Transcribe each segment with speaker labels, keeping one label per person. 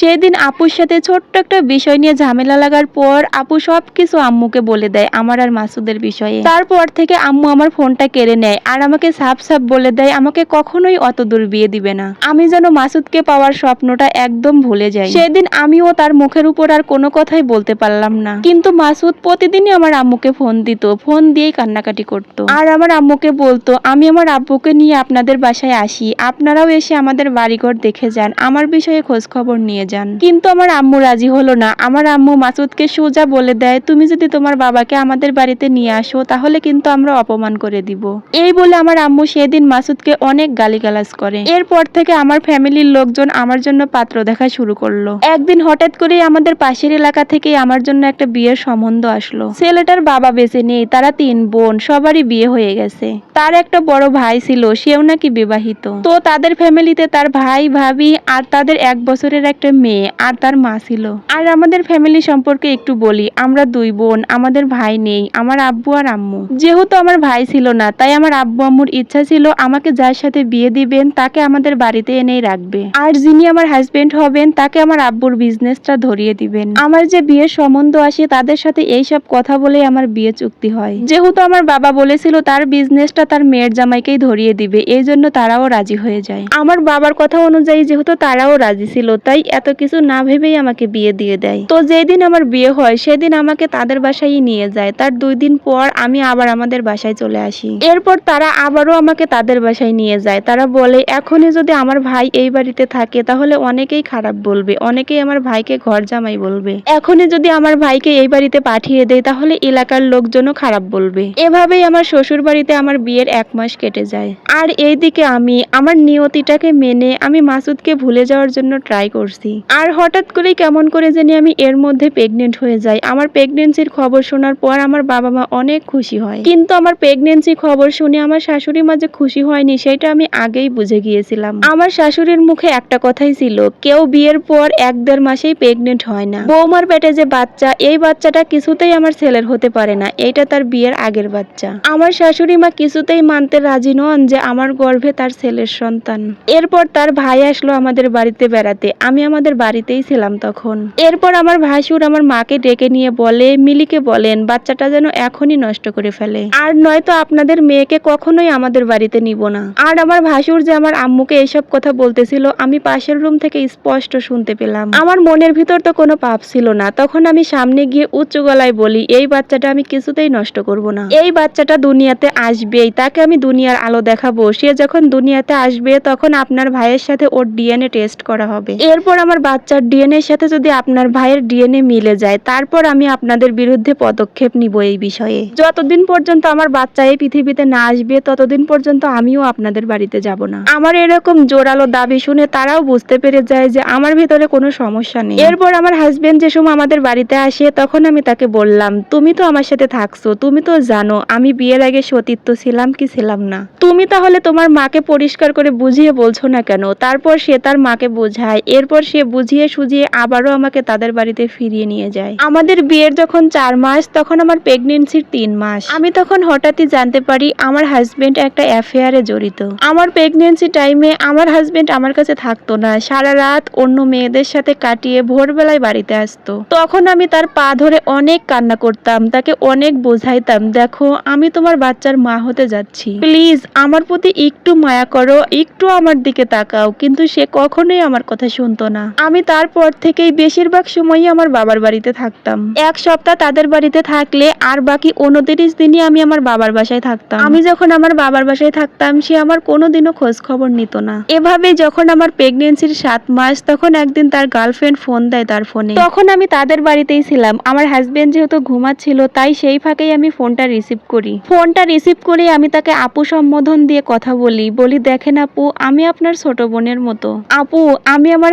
Speaker 1: সেদিন আপুর সাথে ছোট্ট একটা বিষয় নিয়ে ঝামেলা লাগার পর আপু সব কিছু আম্মুকে বলে দেয়, আমার আর মাসুদের বিষয়ে। তারপর থেকে আম্মু আমার ফোনটা কেড়ে নেয় আর আমাকে সাফ সাফ বলে দেয়, আমাকে কখনোই অত দূর বিয়ে দিবে না। আমি যেন মাসুদকে পাওয়ার স্বপ্নটা একদম ভুলে যাই। সেদিন আমিও তার মুখের উপর আর কোনো কথাই বলতে পারলাম না। কিন্তু মাসুদ প্রতিদিনই আমার আম্মুকে ফোন দিত, ফোন দিয়েই কান্নাকাটি করত। আর আমার আম্মুকে বলতো, আমি আমার আব্বুকে নিয়ে আপনাদের বাসায় আসি, আপনারাও এসে আমাদের বাড়িঘর দেখে যান, আমার বিষয়ে খোঁজ খবর নিয়ে যান। কিন্তু আমার আম্মু রাজি হলো না। আমার আম্মু মাসুদকে সোজা বলে দেয়, তুমি যদি তোমার বাবাকে আমাদের বাড়িতে নিয়ে আসো, তাহলে কিন্তু আমরা অপমান করে দিব। এই বলে আমার আম্মু সেদিন মাসুদকে অনেক গালিগালাজ করে। এরপর থেকে আমার ফ্যামিলির লোকজন আমার জন্য পাত্র দেখা শুরু করল। একদিন হঠাৎ করে আমাদের পাশের এলাকা থেকে আমার জন্য একটা বিয়ের সম্বন্ধ আসলো। ছেলেটার বাবা বেঁচে নেই, তারা তিন বোন, সবারই বিয়ে হয়ে গেছে। তার একটা বড় ভাই ছিল, সেও নাকি বিবাহিত। তো তাদের ফ্যামিলিতে তার ভাই, ভাবি আর তাদের এক বছরের একটা মেয়ে আর তার মা ছিল। আর আমাদের ফ্যামিলি সম্পর্কে একটু বলি, আমরা দুই বোন, আমাদের ভাই নেই, আমার আব্বু আর আম্মু। যেহেতু আমার ভাই ছিল না, তাই আমার আব্বু আম্মুর ইচ্ছা ছিল আমাকে যার সাথে বিয়ে দিবেন, তাকে আমাদের বাড়িতে এনেই রাখবে। আর যিনি আমার হাজবেন্ড হবেন, তাকে আমার আব্বুর বিজনেসটা ধরিয়ে দিবেন। আমার যে বিয়ের সম্বন্ধ আসে, তাদের সাথে এইসব কথা বলে আমার বিয়ে চুক্তি হয়। যেহেতু আমার বাবা বলেছিল, তার বিজনেসটা তার মেয়ের জামাইকেই ধরিয়ে দিবে, এই জন্য তারাও রাজি হয়ে যায়। আমার বাবার কথা অনুযায়ী, যেহেতু তারাও রাজি ছিল, তাই এত কিছু না ভেবেই আমাকে বিয়ে দিয়ে দেয়। তো যেদিন আমার বিয়ে হয়, সেদিন আমাকে তাদের বাসায় নিয়ে যায়। তার দুই দিন পর আমি আবার আমাদের বাসায় চলে আসি। এরপর তারা আবারও আমাকে তাদের বাসায় নিয়ে যায়। তারা বলে, এখনই যদি আমার ভাই এই বাড়িতে থাকে, তাহলে অনেকেই খারাপ বলবে। অনেকেই আমার ভাইকে ঘর জামাই বলবে। এখনই যদি আমার ভাইকে এই বাড়িতে পাঠিয়ে দেয়, তাহলে এলাকার লোকজনও খারাপ বলবে। এভাবেই আমার শ্বশুর বাড়িতে আমার বিয়ের এক মাস কেটে যায়। আর এইদিকে আমি, আমার নিয়তিটাকে মেনে আমি মাসুদকে ভুলে যাওয়ার জন্য ট্রাই করছি। আর হঠাৎ করেই কেমন করে জানি আমি এর মধ্যে প্রেগনেন্ট হয়ে যাই। আমার প্রেগনেন্সির খবর শোনার পর আমার বাবা মা অনেক খুশি হয়। কিন্তু আমার প্রেগনেন্সি খবর শুনে আমার শাশুড়ি মা যে খুশি হয়নি, সেটা আমি আগেই বুঝে গিয়েছিলাম। আমার শাশুড়ির মুখে একটা কথাই ছিল, কেউ বিয়ের পর এক দেড় মাসেই প্রেগনেন্ট হয় না। বৌমার পেটে যে বাচ্চা, এই বাচ্চাটা কিছুতেই আমার ছেলের হতে পারে না, এটা তার বিয়ের আগের বাচ্চা। আমার শাশুড়ি মা কিছুতেই মানতে রাজি নন যে আমার গর্ভে তার ছেলের সন্তান। এরপর তার ভাই আসলো আমাদের বাড়িতে বেড়াতে। আমি আমাদের বাড়িতেই ছিলাম তখন। এরপর আমার ভাসুর আমার মাকে ডেকে নিয়ে বলে, মিলিকে বলেন, বাচ্চাটা যেন এখনই নষ্ট করে ফেলে। আর নয়তো আপনাদের মেয়েকে কখনোই আমাদের বাড়িতে নিব না। আর আমার ভাসুর যে আমার আম্মুকে এইসব কথা বলতেছিল, আমি পাশের রুম থেকে স্পষ্ট শুনতে পেলাম। আমার মনের ভিতর তো কোনো পাপ ছিল না। তখন আমি সামনে গিয়ে উচ্চ গলায় বলি, এই বাচ্চাটা আমি কিছুতেই নষ্ট করব না। এই বাচ্চাটা দুনিয়াতে আসবেই। তাকে আমি দুনিয়ার আলো দেখাবো। সে যখন দুনিয়াতে আসবে, তখন আপনার ভাইয়ের সাথে ওর ডিএনএ টেস্ট করা হবে। এরপর আমার বাচ্চার ডিএনএ সাথে যদি আপনার ভাইয়ের ডিএনএ মিলে যায়, তারপর আমি আপনাদের বিরুদ্ধে পদক্ষেপ নিব এই বিষয়ে। যতদিন পর্যন্ত আমার বাচ্চা এই পৃথিবীতে না আসবে, ততদিন পর্যন্ত আমিও আপনাদের বাড়িতে যাব না। আমার এরকম জোরালো দাবি শুনে তারাও বুঝতে পেরে যায় যে আমার ভিতরে কোনো সমস্যা নেই। এরপর আমার হাজবেন্ড যে সময় আমাদের বাড়িতে আসে, তখন আমি তাকে বললাম, তুমি তো আমার সাথে থাকছো, তুমি তো জানো, আমি বিয়ের আগে সতীত্ব ছিলাম কি ছিলাম না। তুমি তাহলে তোমার মাকে পরিষ্কার করে বুঝিয়ে বলছো না কেন? তারপর সে তার মাকে বোঝায়, এরপর সে বুঝিয়ে সুঝিয়ে আবারও আমাকে তাদের বাড়িতে ফিরিয়ে নিয়ে যায়। আমাদের বিয়ের যখন চার মাস তখন আমার প্রেগনেন্সির তিন মাস। আমি তখন হঠাৎই জানতে পারি আমার হাজবেন্ড একটা অ্যাফেয়ারে জড়িত। আমার প্রেগনেন্সি টাইমে আমার হাজবেন্ড আমার কাছে থাকতো না। সারা রাত অন্য মেয়েদের সাথে কাটিয়ে ভোরবেলায় বাড়িতে আসতো। তখন আমি তার পা ধরে অনেক কান্না করতাম তাকে অনেক বোঝাইতাম দেখো আমি তোমার বাচ্চার মা হতে যাচ্ছি। প্লিজ আমার প্রতি একটু মায়া করো একটু আমার দিকে তাকাও। কিন্তু সে কখনোই আমার কথা শুনতো না। আমি তারপর থেকেই বেশিরভাগ সময়ই আমার বাবার বাড়িতে থাকতাম। এক সপ্তাহ তাদের বাড়িতে থাকলে আর বাকি উনত্রিশ দিনই আমি আমার বাবার বাসায় থাকতাম। আমি যখন আমার বাবার বাসায় থাকতাম, সে আমার কোনোদিনও খোঁজ খবর নিত না। এভাবে যখন আমার প্রেগনেন্সির সাত মাস, তখন একদিন তার গার্লফ্রেন্ড ফোন দেয় তার ফোনে তখন আমি তাদের বাড়িতেই ছিলাম। আমার হাজবেন্ড যেহেতু ঘুমাচ্ছিল, তাই সেই ফাঁকেই আমি ফোনটা রিসিভ করি। ফোনটা রিসিভ করে আমি তাকে আপু সম্বোধন দিয়ে কথা বলি। বলি, দেখেন আপু, আমি আপনার ছোট বোনের মতো। আপু, আমি আমার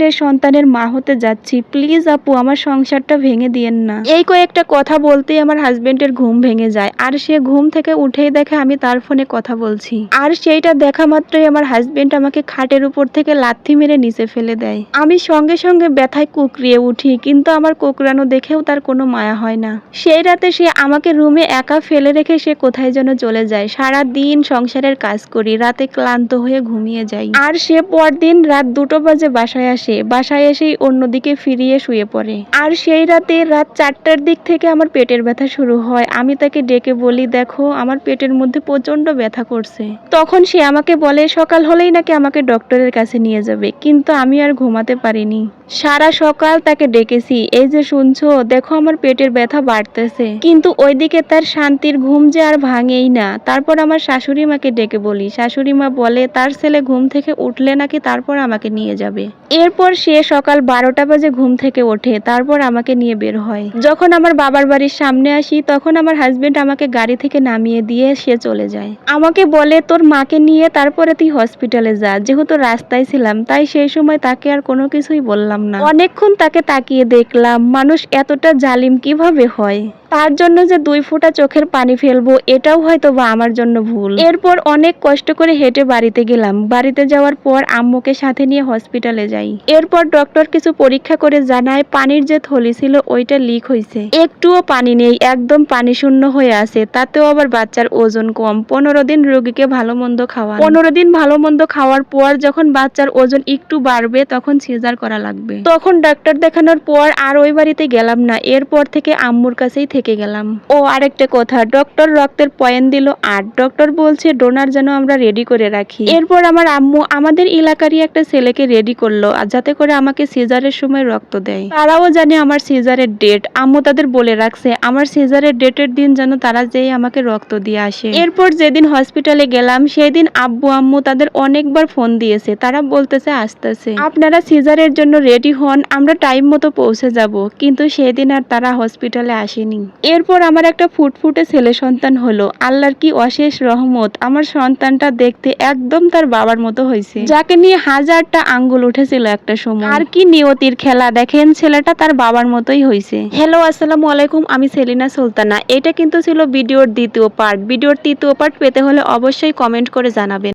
Speaker 1: হাজবেন্ডের সন্তানের মা হতে যাচ্ছি। প্লিজ আপু, আমার সংসারটা ভেঙে দিয়েন না। এই কয়েকটা কথা বলতেই আমার হাজবেন্ডের ঘুম ভেঙে যায়। আর সে ঘুম থেকে উঠেই দেখে আমি তার ফোনে কথা বলছি। আর সেইটা দেখা মাত্রই আমার হাজবেন্ড আমাকে খাটের উপর থেকে লাথি মেরে নিচে ফেলে দেয়। আমি সঙ্গে সঙ্গে ব্যথায় কুকরিয়ে উঠি, কিন্তু আমার কোকড়ানো দেখেও তার কোনো মায়া হয় না। সেই রাতে সে আমাকে রুমে একা ফেলে রেখে সে কোথায় যেন চলে যায়। সারা দিন সংসারের কাজ করি, রাতে ক্লান্ত হয়ে ঘুমিয়ে যাই। আর সে পরদিন রাত দুটো বাজে বাসায় আসে। আসে, বাসায় এসেই অন্যদিকে ফিরিয়ে শুয়ে পড়ে। আর সেই রাতে রাত চারটার দিক থেকে আমার পেটের ব্যথা শুরু হয়। আমি তাকে ডেকে বলি, দেখো, আমার পেটের মধ্যে প্রচণ্ড ব্যথা করছে। তখন সে আমাকে বলে, সকাল হলেই নাকি আমাকে ডক্টরের কাছে নিয়ে যাবে। কিন্তু আমি আর ঘুমাতে পারিনি। সারা সকাল তাকে ডেকেছি, এই যে শুনছো, দেখো আমার পেটের ব্যথা বাড়তেছে। কিন্তু ওইদিকে তার শান্তির ঘুম যে আর ভাঙেই না। তারপর আমার শাশুড়ি মাকে ডেকে বলি, শাশুড়ি মা বলে, তার ছেলে ঘুম থেকে উঠলে নাকি তারপর আমাকে নিয়ে যাবে। এরপর সে সকাল বারোটা বাজে ঘুম থেকে ওঠে, তারপর আমাকে নিয়ে বের হয়। যখন আমার বাবার বাড়ির সামনে আসি, তখন আমার হাজবেন্ড আমাকে গাড়ি থেকে নামিয়ে দিয়ে সে চলে যায়। আমাকে বলে, তোর মাকে নিয়ে তারপরে তুই হসপিটালে যা। যেহেতু রাস্তায় ছিলাম, তাই সেই সময় তাকে আর কোনো কিছুই বললাম না। অনেকক্ষণ তাকে তাকিয়ে দেখলাম, মানুষ এতটা জালিম কীভাবে হয়? তার জন্য যে দুই ফোঁটা চোখের পানি ফেলব, এটাও হয়তো বা আমার জন্য ভুল। এরপর অনেক কষ্ট করে হেঁটে বাড়িতে গেলাম। বাড়িতে যাওয়ার পর আম্মুকে সাথে নিয়ে হসপিটালে যাই। এরপর ডক্টর কিছু পরীক্ষা করে জানায় পানির যে থলি ছিল, ওইটা লিক হয়েছে একটুও পানি নেই, একদম পানি শূন্য হয়ে আছে। তাতেও আবার বাচ্চার ওজন কম। পনেরো দিন রোগীকে ভালো মন্দ খাওয়া পনেরো দিন ভালো মন্দ খাওয়ার পর যখন বাচ্চার ওজন একটু বাড়বে, তখন সিজার করা লাগবে। তখন ডাক্তার দেখানোর পর আর ওই বাড়িতে গেলাম না। এরপর থেকে আম্মুর কাছেই গেলাম। ও, আরেকটা কথা ডক্টর রক্তের পয়েন্ট দিল আট ডক্টর বলছে ডোনার যেন আমরা রেডি করে রাখি। এরপর আমার আম্মু আমাদের এলাকারই একটা ছেলেকে রেডি করল, আর যাতে করে আমাকে সিজারের সময় রক্ত দেয়। তারাও জানে আমার সিজারের ডেট আম্মু তাদের বলে রাখছে, আমার সিজারের ডেটের দিন যেন তারা যেই আমাকে রক্ত দিয়ে আসে। এরপর যেদিন হসপিটালে গেলাম সেই দিন আব্বু, আম্মু তাদের অনেকবার ফোন দিয়েছে, তারা বলতেছে আসতেছে। আপনারা সিজারের জন্য রেডি হন, আমরা টাইম মতো পৌঁছে যাব, কিন্তু সেদিন আর তারা হসপিটালে আসেনি। এরপর আমার একটা ফুটফুটে ছেলে সন্তান হলো। আল্লাহর কি অশেষ রহমত, আমার সন্তানটা দেখতে একদম তার বাবার মতো হয়েছে। যাকে নিয়ে হাজারটা আঙ্গুল উঠেছিল একটা সময়। আর কি নিয়তির খেলা, দেখেন ছেলেটা তার বাবার মতোই হয়েছে। হ্যালো আসসালামু আলাইকুম, আমি সেলিনা সুলতানা। এটা কিন্তু ছিল ভিডিওর দ্বিতীয় পার্ট। ভিডিওর তৃতীয় পার্ট পেতে হলে অবশ্যই কমেন্ট করে জানাবেন।